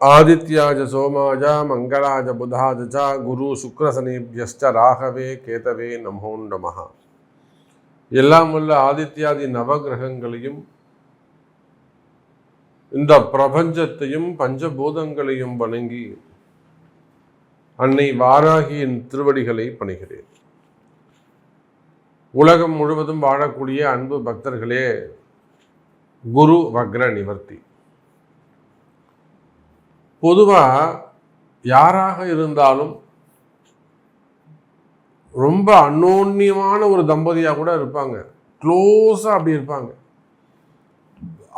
ஆதித்யாஜ சோமாஜ மங்களாஜ புதாஜ ச குரு சுக்ரசனேபியஸ்ட ராகவே கேதவே நமோ நமஹ. எல்லாம் உள்ள ஆதித்யாதி நவகிரகங்களையும் இந்த பிரபஞ்சத்தையும் பஞ்சபூதங்களையும் வணங்கி அன்னை வாராகியின் திருவடிகளை பணிகிறேன். உலகம் முழுவதும் வாழக்கூடிய அன்பு பக்தர்களே குரு வக்ர நிவர்த்தி. பொதுவாக யாராக இருந்தாலும் ரொம்ப அன்னோன்யமான ஒரு தம்பதியாக கூட இருப்பாங்க. க்ளோஸாக அப்படி இருப்பாங்க.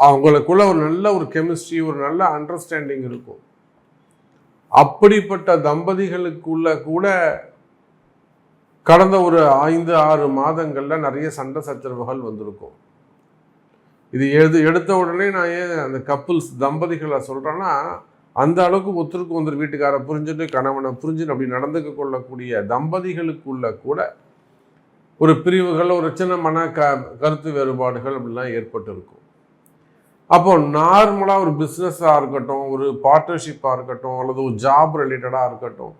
அவங்களுக்குள்ள ஒரு நல்ல ஒரு கெமிஸ்ட்ரி ஒரு நல்ல அண்டர்ஸ்டாண்டிங் இருக்கும். அப்படிப்பட்ட தம்பதிகளுக்குள்ள கூட கடந்த ஒரு ஐந்து ஆறு மாதங்களில் நிறைய சண்டை சச்சரவுகள் வந்திருக்கும். இது எது எடுத்த உடனே நான் ஏன் அந்த கப்புல்ஸ் தம்பதிகளை சொல்கிறேன்னா அந்த அளவுக்கு ஒருத்தருக்கு ஒருத்தர் வீட்டுக்காரை புரிஞ்சுட்டு கணவனை புரிஞ்சுட்டு அப்படி நடந்துக்க கொள்ளக்கூடிய தம்பதிகளுக்குள்ள கூட ஒரு பிரிவுகள் ஒரு சின்ன மன க கருத்து வேறுபாடுகள் அப்படிலாம் ஏற்பட்டு இருக்கும் அப்போ நார்மலாக ஒரு பிஸ்னஸாக இருக்கட்டும் ஒரு பார்ட்னர்ஷிப்பாக இருக்கட்டும் அல்லது ஒரு ஜாப் ரிலேட்டடாக இருக்கட்டும்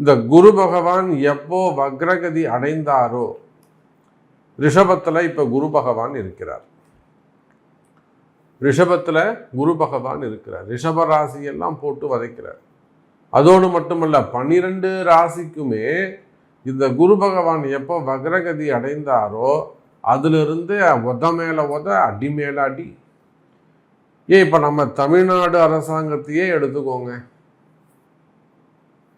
இந்த குரு பகவான் எப்போ வக்ரகதி அடைந்தாரோ ரிஷபத்தில் இப்போ குரு பகவான் இருக்கிறார். ரிஷபத்தில் குரு பகவான் இருக்கிறார். ரிஷப ராசியெல்லாம் போட்டு வதைக்கிறார். அதோடு மட்டுமல்ல பன்னிரெண்டு ராசிக்குமே இந்த குரு பகவான் எப்போ வக்ரகதி அடைந்தாரோ அதிலிருந்து உத மேலே உத அடி மேல அடி. ஏன் இப்போ நம்ம தமிழ்நாடு அரசாங்கத்தையே எடுத்துக்கோங்க.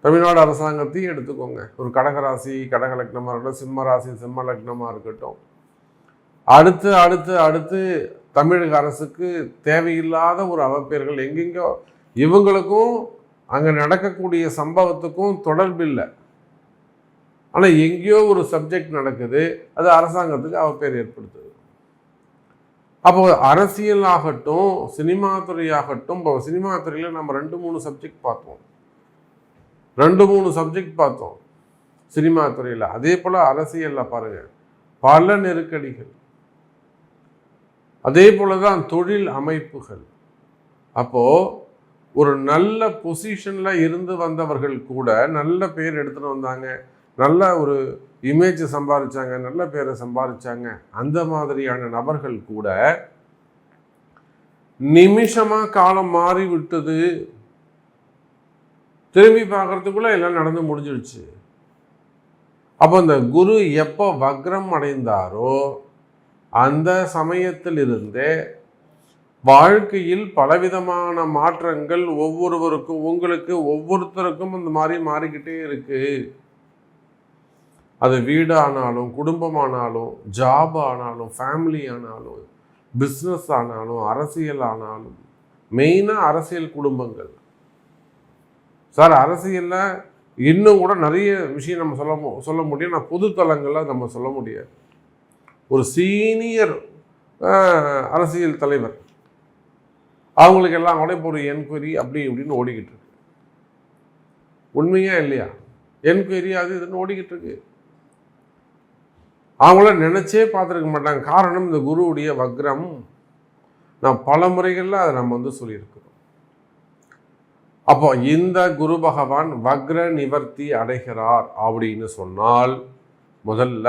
தமிழ்நாடு அரசாங்கத்தையும் எடுத்துக்கோங்க. ஒரு கடகராசி கடக லக்னமாக இருக்கட்டும் சிம்ம ராசி சிம்ம லக்னமாக இருக்கட்டும். அடுத்து அடுத்து அடுத்து தமிழக அரசுக்கு தேவையில்லாத ஒரு அவப்பேர்கள் எங்கெங்கோ இவங்களுக்கும் அங்கே நடக்கக்கூடிய சம்பவத்துக்கும் தொடர்பில்லை ஆனால் எங்கேயோ ஒரு சப்ஜெக்ட் நடக்குது அது அரசாங்கத்துக்கு அவப்பேர் ஏற்படுத்துது. அப்போ அரசியல் ஆகட்டும் சினிமா துறையாகட்டும் இப்போ சினிமா துறையில் நம்ம ரெண்டு மூணு சப்ஜெக்ட் பார்த்தோம். ரெண்டு மூணு சப்ஜெக்ட் பார்த்தோம். சினிமா துறையில். அதே போல் அரசியலில் பாருங்கள் பல நெருக்கடிகள். அதே போல தான் தொழில் அமைப்புகள். அப்போது ஒரு நல்ல பொசிஷனில் இருந்து வந்தவர்கள் கூட நல்ல பேர் எடுத்துகிட்டு வந்தாங்க. நல்ல ஒரு இமேஜ் சம்பாதிச்சாங்க நல்ல பேரை சம்பாதிச்சாங்க அந்த மாதிரியான நபர்கள் கூட நிமிஷமாக காலம் மாறி விட்டது திரும்பி பார்க்கறதுக்குள்ள எல்லாம் நடந்து முடிஞ்சிடுச்சு அப்போ இந்த குரு எப்போ வக்ரம் அடைந்தாரோ அந்த சமயத்திலிருந்தே வாழ்க்கையில் பலவிதமான மாற்றங்கள் ஒவ்வொருவருக்கும் உங்களுக்கு ஒவ்வொருத்தருக்கும் இந்த மாதிரி மாறிக்கிட்டே இருக்கு. அது வீடானாலும் குடும்பமானாலும் ஜாப் ஆனாலும் ஃபேமிலி ஆனாலும் பிஸ்னஸ் ஆனாலும் அரசியல் ஆனாலும் மெயினாக அரசியல் குடும்பங்கள். சார் அரசியலில் இன்னும் கூட நிறைய விஷயம் நம்ம சொல்ல சொல்ல முடியும். நான் பொதுத்தலங்களில் நம்ம சொல்ல முடியாது. ஒரு சீனியர் அரசியல் தலைவர். அவங்களுக்கு எல்லாம் கூட இப்போ ஒரு என்கொயரி அப்படி இப்படின்னு ஓடிக்கிட்டு இருக்கு. உண்மையா இல்லையா? என்கொயரி அது இதுன்னு ஓடிக்கிட்டு இருக்கு. அவங்கள நினைச்சே பார்த்துருக்க மாட்டாங்க. காரணம் இந்த குருவுடைய வக்ரம். நான் பல முறைகளில் அதை நம்ம வந்து சொல்லியிருக்கிறோம். அப்போ இந்த குரு பகவான் வக்ர நிவர்த்தி அடைகிறார் அப்படின்னு சொன்னால் முதல்ல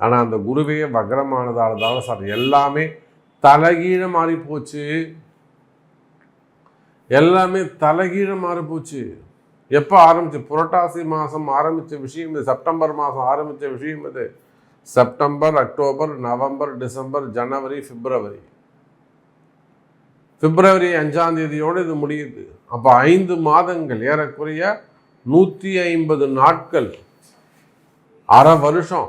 ஆனால் அந்த குருவே வக்ரமானதால் தான் சார் எல்லாமே தலைகீழ மாறி போச்சு. எல்லாமே தலைகீழ மாறி போச்சு. எப்போ ஆரம்பிச்சு? புரட்டாசி மாதம் ஆரம்பித்த விஷயம் இது செப்டம்பர் மாதம் ஆரம்பித்த விஷயம் இது. செப்டம்பர் அக்டோபர் நவம்பர் டிசம்பர் ஜனவரி பிப்ரவரி. பிப்ரவரி அஞ்சாம் தேதியோடு இது முடியுது. அப்போ ஐந்து மாதங்கள் ஏறக்குறைய நூற்றி ஐம்பது நாட்கள் அரை வருஷம்.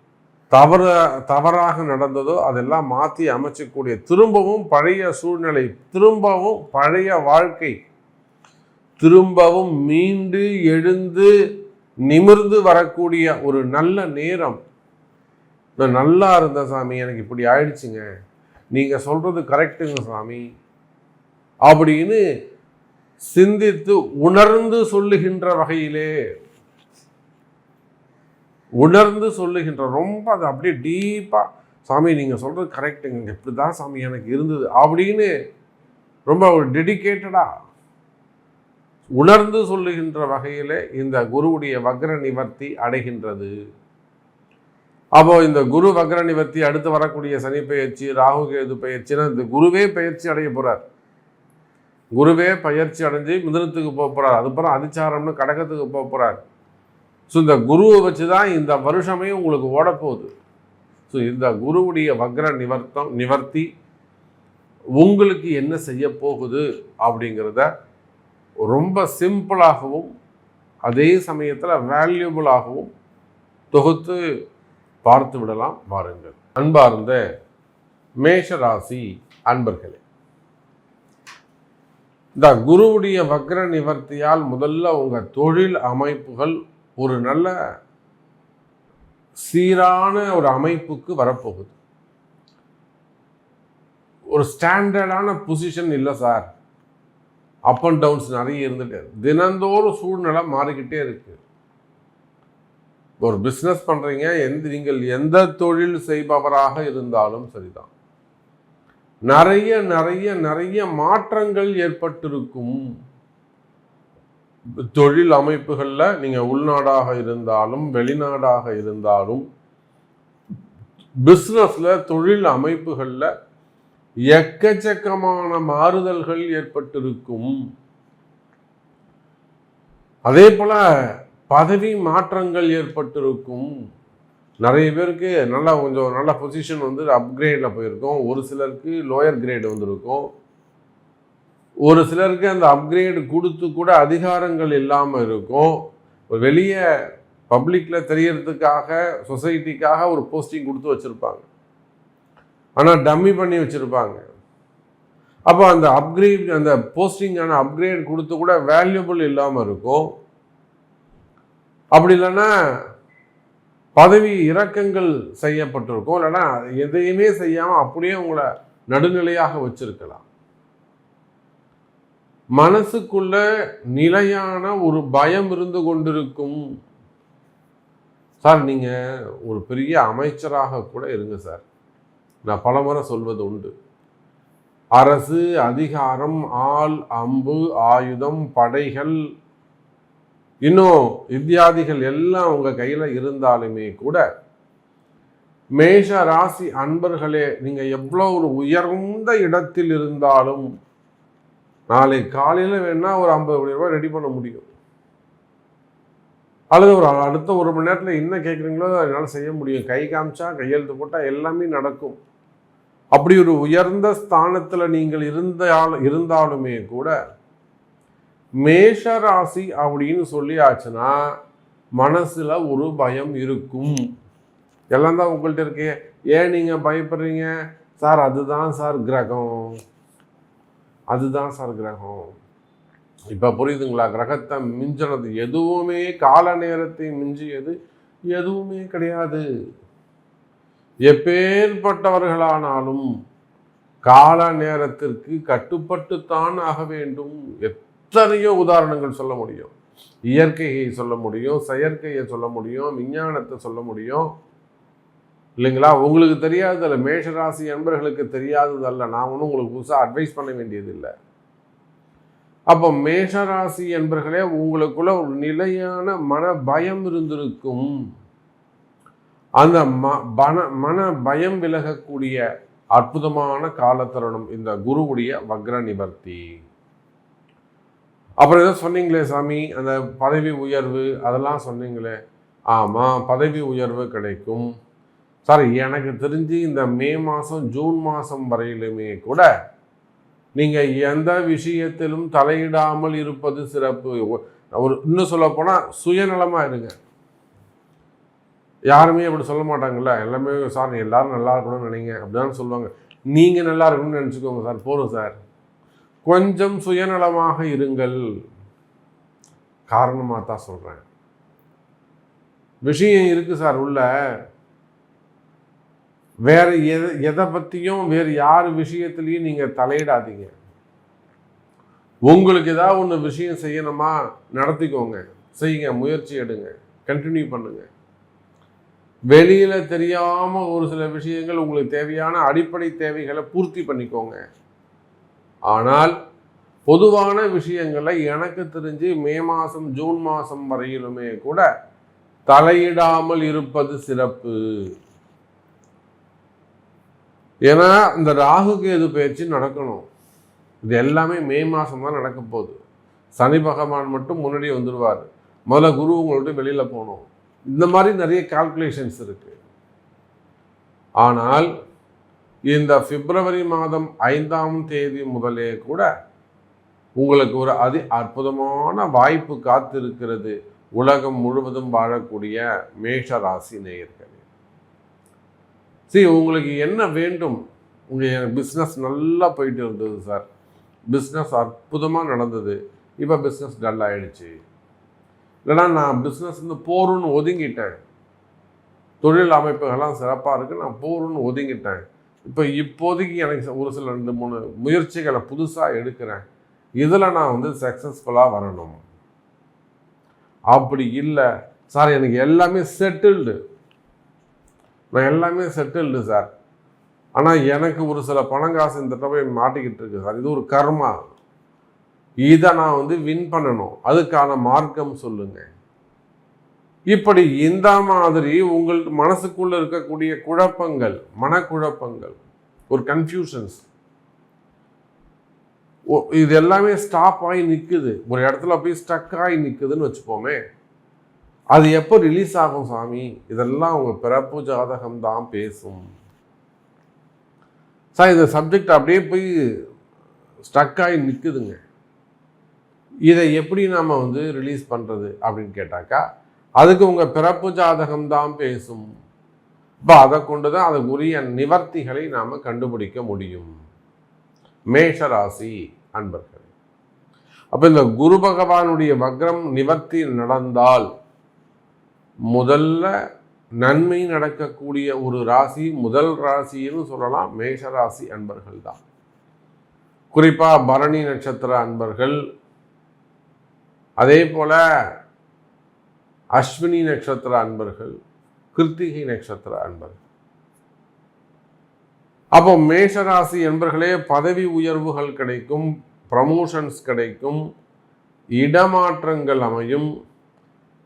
தவற தவறாக நடந்ததோ அதெல்லாம் மாற்றி அமைச்சக்கூடிய திரும்பவும் பழைய சூழ்நிலை திரும்பவும் பழைய வாழ்க்கை திரும்பவும் மீண்டு எழுந்து நிமிர்ந்து வரக்கூடிய ஒரு நல்ல நேரம். நான் நல்லா இருந்த சாமி எனக்கு இப்படி ஆயிடுச்சுங்க. நீங்கள் சொல்கிறது கரெக்டுங்க சாமி. அப்படின்னு சிந்தித்து உணர்ந்து சொல்லுகின்ற வகையிலே உணர்ந்து சொல்லுகின்ற ரொம்ப அது அப்படியே டீப்பாக சாமி நீங்கள் சொல்கிறது கரெக்டுங்க இப்படி தான் சாமி எனக்கு இருந்தது அப்படின்னு ரொம்ப ஒரு டெடிக்கேட்டடாக உணர்ந்து சொல்லுகின்ற வகையில் இந்த குருவுடைய வக்ர நிவர்த்தி அடைகின்றது. அப்போ இந்த குரு வக்ர நிவர்த்தி அடுத்து வரக்கூடிய சனி பயிற்சி ராகு கேது பயிற்சினா இந்த குருவே பயிற்சி அடைய போகிறார் குருவே பயிற்சி அடைஞ்சு மிதனத்துக்கு போக போகிறார் அதுக்கப்புறம் அதிச்சாரம்னு கடகத்துக்கு போக போகிறார் ஸோ இந்த குருவை வச்சு தான் இந்த வருஷமே உங்களுக்கு ஓடப்போகுது. ஸோ இந்த குருவுடைய வக்ர நிவர்த்தம் நிவர்த்தி உங்களுக்கு என்ன செய்ய போகுது அப்படிங்கிறத ரொம்ப சிம்பிளாகவும் அதே சமயத்தில் வேல்யூபிளாகவும் தொகுத்து பார்த்து விடலாம் வாருங்கள். அன்பார்ந்த மேஷராசி அன்பர்களே இந்த குருவுடைய வக்ர நிவர்த்தியால் முதல்ல உங்கள் தொழில் அமைப்புகள் ஒரு நல்ல சீரான ஒரு அமைப்புக்கு வரப்போகுது. ஒரு ஸ்டாண்டர்டான பொசிஷன் இல்லை சார். அப் அண்ட் டவுன்ஸ் நிறைய இருந்துட்டு தினந்தோறும் சூழ்நிலை மாறிக்கிட்டே இருக்கு. ஒரு பிஸ்னஸ் பண்ணுறீங்க எந்த நீங்கள் எந்த தொழில் செய்பவராக இருந்தாலும் சரிதான். நிறைய நிறைய நிறைய மாற்றங்கள் ஏற்பட்டிருக்கும். தொழில் அமைப்புகளில் நீங்கள் உள்நாடாக இருந்தாலும் வெளிநாடாக இருந்தாலும் பிஸ்னஸில் தொழில் அமைப்புகளில் எக்கச்சக்கமான மாறுதல்கள் ஏற்பட்டிருக்கும். அதே போல் பதவி மாற்றங்கள் ஏற்பட்டிருக்கும். நிறைய பேருக்கு நல்லா கொஞ்சம் நல்ல பொசிஷன் வந்து அப்கிரேடில் போயிருக்கோம். ஒரு சிலருக்கு லோயர் கிரேடு வந்திருக்கும். ஒரு சிலருக்கு அந்த அப்கிரேடு கொடுத்து கூட அதிகாரங்கள் இல்லாமல் இருக்கும். வெளியே பப்ளிக்கில் தெரியறதுக்காக சொசைட்டிக்காக ஒரு போஸ்டிங் கொடுத்து வச்சுருப்பாங்க. ஆனால் டம்மி பண்ணி வச்சுருப்பாங்க. அப்போ அந்த அப்கிரேட் அந்த போஸ்டிங்கான அப்கிரேட் கொடுத்து கூட வேல்யூபிள் இல்லாமல் இருக்கும். அப்படி இல்லைன்னா பதவி இறக்கங்கள் செய்யப்பட்டிருக்கும். இல்லைன்னா எதையுமே செய்யாமல் அப்படியே உங்களை நடுநிலையாக வச்சுருக்கலாம். மனசுக்குள்ள நிலையான ஒரு பயம் இருந்து கொண்டிருக்கும். சார் நீங்கள் ஒரு பெரிய அமைச்சராக கூட இருங்க சார். நான் பலமுறை சொல்வது உண்டு. அரசு அதிகாரம் ஆள் அம்பு ஆயுதம் படைகள் இன்னும் இத்தியாதிகள் எல்லாம் உங்கள் கையில் இருந்தாலுமே கூட மேஷ ராசி அன்பர்களே நீங்கள் எவ்வளோ ஒரு உயர்ந்த இடத்தில் இருந்தாலும் நாளை காலையில் வேணால் ஒரு ஐம்பது கோடி ரூபாய் ரெடி பண்ண முடியும். அல்லது ஒரு அடுத்த ஒரு மணி நேரத்தில் என்ன கேட்குறீங்களோ என்னால் செய்ய முடியும். கை காமிச்சா கையெழுத்து போட்டால் எல்லாமே நடக்கும். அப்படி ஒரு உயர்ந்த ஸ்தானத்தில் நீங்கள் இருந்தால் இருந்தாலுமே கூட மேஷ ராசி அப்படின்னு சொல்லியாச்சுன்னா மனசில் ஒரு பயம் இருக்கும். எல்லாம் தான் உங்கள்கிட்ட இருக்கே. ஏன் நீங்கள் பயப்படுறீங்க? சார் அதுதான் சார் கிரகம். அதுதான் சார் கிரகம். இப்போ புரியுதுங்களா? கிரகத்தை மிஞ்சினது எதுவுமே கால நேரத்தை மிஞ்சியது எதுவுமே கிடையாது. எப்பேற்பட்டவர்களானாலும் கால நேரத்திற்கு கட்டுப்பட்டுத்தான் ஆக வேண்டும். எத்தனையோ உதாரணங்கள் சொல்ல முடியும். இயற்கையை சொல்ல முடியும் செயற்கையை சொல்ல முடியும் விஞ்ஞானத்தை சொல்ல முடியும். இல்லைங்களா? உங்களுக்கு தெரியாததில்ல மேஷராசி என்பர்களுக்கு தெரியாததல்ல நான் ஒன்றும் உங்களுக்கு புதுசாக அட்வைஸ் பண்ண வேண்டியதில்லை. அப்போ மேஷராசி என்பர்களே உங்களுக்குள்ள ஒரு நிலையான மன பயம் இருந்திருக்கும். அந்த ம பன மன பயம் விலகக்கூடிய அற்புதமான காலத்தருணம் இந்த குருவுடைய வக்ர நிவர்த்தி. அப்புறம் ஏதோ சொன்னீங்களே சாமி அந்த பதவி உயர்வு அதெல்லாம் சொன்னீங்களே. ஆமாம் பதவி உயர்வு கிடைக்கும். சார் எனக்கு தெரிஞ்சு இந்த மே மாதம் ஜூன் மாதம் வரையிலுமே கூட நீங்கள் எந்த விஷயத்திலும் தலையிடாமல் இருப்பது சிறப்பு. ஒரு இன்னும் சொல்ல போனால் சுயநலமாக இருங்க. யாருமே அப்படி சொல்ல மாட்டாங்கல்ல. எல்லாமே சார் எல்லாரும் நல்லா இருக்கணும்னு நினைங்க. அப்படிதான் சொல்லுவாங்க. நீங்கள் நல்லா இருக்கணும்னு நினச்சிக்கோங்க சார். போதும் சார். கொஞ்சம் சுயநலமாக இருங்கள். காரணமாக தான் சொல்கிறேன் விஷயம் இருக்குது சார் உள்ள. வேறு எதை எதை பற்றியும் வேறு யார் விஷயத்துலையும் நீங்கள் தலையிடாதீங்க. உங்களுக்கு ஏதாவது ஒன்று விஷயம் செய்யணுமா நடத்திக்கோங்க. செய்யுங்க முயற்சி எடுங்க. கண்டினியூ பண்ணுங்கள் வெளியில் தெரியாமல் ஒரு சில விஷயங்கள் உங்களுக்கு தேவையான அடிப்படை தேவைகளை பூர்த்தி பண்ணிக்கோங்க. ஆனால் பொதுவான விஷயங்களை எனக்கு தெரிஞ்சு மே மாதம் ஜூன் மாதம் வரையிலுமே கூட தலையிடாமல் இருப்பது சிறப்பு. ஏன்னா இந்த ராகு கேது பயிற்சி நடக்கணும். இது எல்லாமே மே மாதம் தான் நடக்க போகுது. சனி பகவான் மட்டும் முன்னாடி வந்துடுவார் முதல்ல குரு உங்கள்ட்ட வெளியில் போகணும். இந்த மாதிரி நிறைய கால்குலேஷன்ஸ் இருக்குது ஆனால் இந்த பிப்ரவரி மாதம் ஐந்தாம் தேதி முதலே கூட உங்களுக்கு ஒரு அதி அற்புதமான வாய்ப்பு காத்திருக்கிறது. உலகம் முழுவதும் வாழக்கூடிய மேஷ ராசி நேயர்கள். சரி உங்களுக்கு என்ன வேண்டும்? உங்கள் பிஸ்னஸ் நல்லா போயிட்டு இருந்தது சார் பிஸ்னஸ் அற்புதமாக நடந்தது. இப்போ பிஸ்னஸ் டல் ஆகிடுச்சு இல்லைனா நான் பிஸ்னஸ் வந்து போருன்னு ஒதுங்கிட்டேன். தொழில் அமைப்புகள்லாம் சிறப்பாக இருக்குது நான் போருன்னு ஒதுங்கிட்டேன். இப்போ இப்போதைக்கு எனக்கு ஒரு சில ரெண்டு மூணு முயற்சிகளை புதுசாக எடுக்கிறேன். இதில் நான் வந்து சக்ஸஸ்ஃபுல்லாக வரணும். அப்படி இல்லை. சார் எனக்கு எல்லாமே செட்டில்டு நான் எல்லாமே செட்டில்டு சார் ஆனால் எனக்கு ஒரு சில பணங்காசு இந்த தடவை மாட்டிக்கிட்டு இருக்கு சார் இது ஒரு கர்மா. இதை நான் வந்து வின் பண்ணணும். அதுக்கான மார்க்கம் சொல்லுங்க. இப்படி இந்த மாதிரி உங்கள் மனசுக்குள்ள இருக்கக்கூடிய குழப்பங்கள் மனக்குழப்பங்கள் ஒரு கன்ஃபியூஷன்ஸ் இது எல்லாமே ஸ்டாப் ஆகி நிற்குது ஒரு இடத்துல போய் ஸ்டக் ஆகி நிற்குதுன்னு வச்சுப்போமே அது எப்போ ரிலீஸ் ஆகும் சாமி? இதெல்லாம் உங்கள் பிறப்பு ஜாதகம் தான் பேசும். சார் இந்த சப்ஜெக்ட் அப்படியே போய் ஸ்டக் ஆகி நிற்குதுங்க இதை எப்படி நாம் வந்து ரிலீஸ் பண்ணுறது அப்படின்னு கேட்டாக்கா அதுக்கு உங்கள் பிறப்பு ஜாதகம் தான் பேசும். இப்போ அதை கொண்டு தான் அதுக்குரிய நிவர்த்திகளை நாம் கண்டுபிடிக்க முடியும். மேஷராசி அன்பர்கள். அப்போ இந்த குரு பகவானுடைய வக்ரம் நிவர்த்தி நடந்தால் முதல்ல நன்மை நடக்கக்கூடிய ஒரு ராசி முதல் ராசின்னு சொல்லலாம். மேஷராசி அன்பர்கள் தான். குறிப்பாக பரணி நட்சத்திர அன்பர்கள். அதே போல அஸ்வினி நட்சத்திர அன்பர்கள் கிருத்திகை நட்சத்திர அன்பர்கள். அப்போ மேஷராசி என்பர்களே பதவி உயர்வுகள் கிடைக்கும் ப்ரமோஷன்ஸ் கிடைக்கும் இடமாற்றங்கள் அமையும்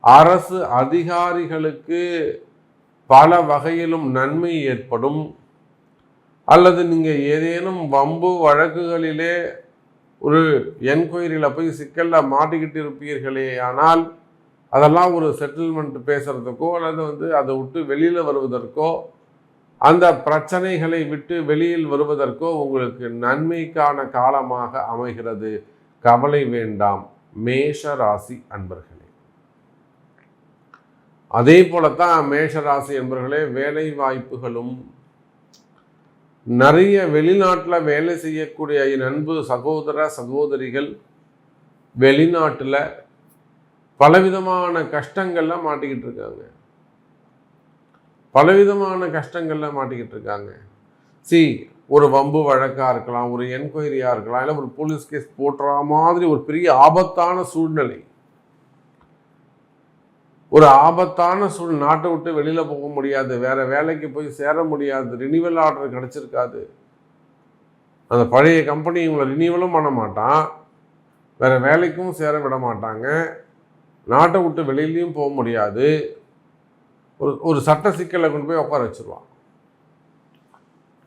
அரசு அதிகாரிகளுக்கு பல வகையிலும் நன்மை ஏற்படும். அல்லது நீங்கள் ஏதேனும் வம்பு வழக்குகளிலே ஒரு என்கொயரியில் போய் சிக்கலில் மாட்டிக்கிட்டு இருப்பீர்களே ஆனால் அதெல்லாம் ஒரு செட்டில்மெண்ட் பேசுகிறதுக்கோ அல்லது வந்து அதை விட்டு வெளியில் வருவதற்கோ அந்த பிரச்சனைகளை விட்டு வெளியில் வருவதற்கோ உங்களுக்கு நன்மைக்கான காலமாக அமைகிறது. கவலை வேண்டாம். மேஷ ராசி அன்பர்களே. அதே போலத்தான் மேஷ ராசி என்பர்களே வேலை வாய்ப்புகளும். நிறைய வெளிநாட்டில் வேலை செய்யக்கூடிய என் அன்பு சகோதர சகோதரிகள் வெளிநாட்டில் பலவிதமான கஷ்டங்களில் மாட்டிக்கிட்டு இருக்காங்க. பலவிதமான கஷ்டங்கள்ல மாட்டிக்கிட்டு இருக்காங்க. சி ஒரு வம்பு வழக்காக இருக்கலாம் ஒரு என்கொயரியாக இருக்கலாம் இல்லை ஒரு போலீஸ் கேஸ் போட்டுற மாதிரி ஒரு பெரிய ஆபத்தான சூழ்நிலை. ஒரு ஆபத்தான சூழ் நாட்டை விட்டு வெளியில் போக முடியாது. வேற வேலைக்கு போய் சேர முடியாது. ரினிவல் ஆர்டர் கிடச்சிருக்காது. அந்த பழைய கம்பெனி இவங்களை ரினிவலும் பண்ண மாட்டான். வேற வேலைக்கும் சேர விட மாட்டாங்க. நாட்டை விட்டு வெளியிலையும் போக முடியாது. ஒரு ஒரு சட்ட சிக்கலை கொண்டு போய் உட்கார வச்சிருவான்.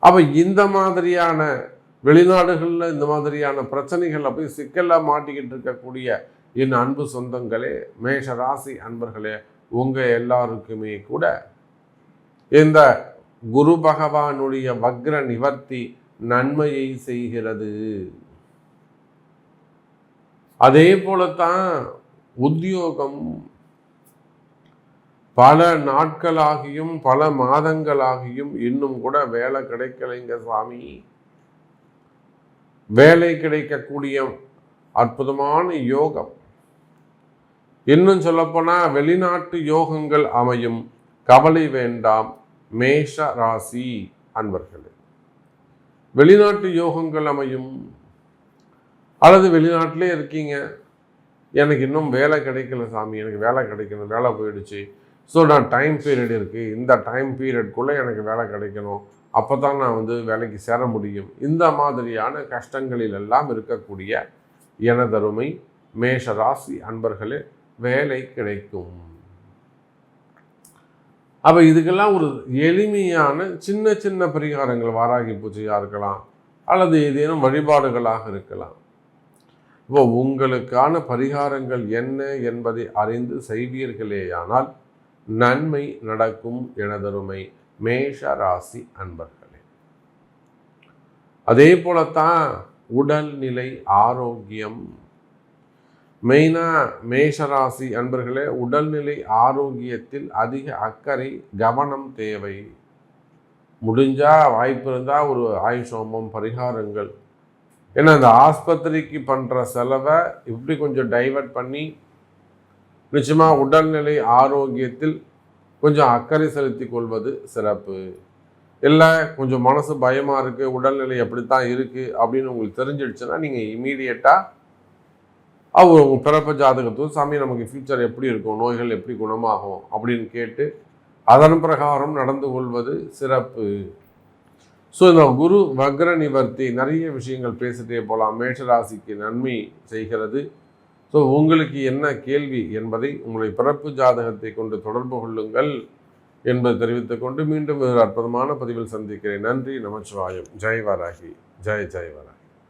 அப்போ இந்த மாதிரியான வெளிநாடுகளில் இந்த மாதிரியான பிரச்சனைகளில் போய் சிக்கலில் மாட்டிக்கிட்டு இருக்கக்கூடிய என் அன்பு சொந்தங்களே மேஷ ராசி அன்பர்களே உங்கள் எல்லாருக்குமே கூட இந்த குரு பகவானுடைய வக்ர நிவர்த்தி நன்மையை செய்கிறது. அதே போலத்தான் உத்தியோகம் பல நாட்களாகியும் பல மாதங்களாகியும் இன்னும் கூட வேலை கிடைக்கலைங்க சாமி. வேலை கிடைக்கக்கூடிய அற்புதமான யோகம். இன்னும் சொல்லப்போனால் வெளிநாட்டு யோகங்கள் அமையும். கவலை வேண்டாம். மேஷ ராசி அன்பர்களே. வெளிநாட்டு யோகங்கள் அமையும். அல்லது வெளிநாட்டிலே இருக்கீங்க. எனக்கு இன்னும் வேலை கிடைக்கல சாமி. எனக்கு வேலை கிடைக்கணும். வேலை போயிடுச்சு. ஸோ நான் டைம் பீரியட் இருக்குது இந்த டைம் பீரியட்குள்ளே எனக்கு வேலை கிடைக்கணும். அப்போ தான் நான் வந்து வேலைக்கு சேர முடியும். இந்த மாதிரியான கஷ்டங்களில் எல்லாம் இருக்கக்கூடிய எனதருமை மேஷ ராசி அன்பர்களே வேலை கிடைக்கும். அப்போ இதுக்கெல்லாம் ஒரு எளிமையான சின்ன சின்ன பரிகாரங்கள் வாராகி பூஜையாக இருக்கலாம் அல்லது ஏதேனும் வழிபாடுகளாக இருக்கலாம். இப்போ உங்களுக்கான பரிகாரங்கள் என்ன என்பதை அறிந்து செய்வீர்களேயானால் நன்மை நடக்கும் எனதருமை மேஷ ராசி அன்பர்களே. அதே போலத்தான் உடல்நிலை ஆரோக்கியம் மெயினாக மேஷராசி அன்பர்களே உடல்நிலை ஆரோக்கியத்தில் அதிக அக்கறை கவனம் தேவை. முடிஞ்சால் வாய்ப்பு இருந்தால் ஒரு ஆயுஷோமம் பரிகாரங்கள். ஏன்னா இந்த ஆஸ்பத்திரிக்கு பண்ணுற செலவை இப்படி கொஞ்சம் டைவர்ட் பண்ணி நிச்சயமாக உடல்நிலை ஆரோக்கியத்தில் கொஞ்சம் அக்கறை செலுத்தி கொள்வது சிறப்பு. இல்லை கொஞ்சம் மனசு பயமாக இருக்குது உடல்நிலை அப்படித்தான் இருக்குது அப்படின்னு உங்களுக்கு தெரிஞ்சிடுச்சுன்னா நீங்கள் இமீடியட்டாக அவர் உங்கள் பிறப்பு ஜாதகத்தும் சாமி நமக்கு ஃபியூச்சர் எப்படி இருக்கும்? நோய்கள் எப்படி குணமாகும்? அப்படின்னு கேட்டு அதன் பிரகாரம் நடந்து கொள்வது சிறப்பு. ஸோ இந்த குரு வக்ர நிவர்த்தி நிறைய விஷயங்கள் பேசிட்டே போகலாம் மேஷராசிக்கு நன்மை செய்கிறது. ஸோ உங்களுக்கு என்ன கேள்வி என்பதை உங்களை பிறப்பு ஜாதகத்தை கொண்டு தொடர்பு கொள்ளுங்கள் என்பதை தெரிவித்துக் கொண்டு மீண்டும் ஒரு அற்புதமான பதிவில் சந்திக்கிறேன். நன்றி நமச்சிவாயம். ஜெய் வராகி ஜெய் ஜெய் வராகி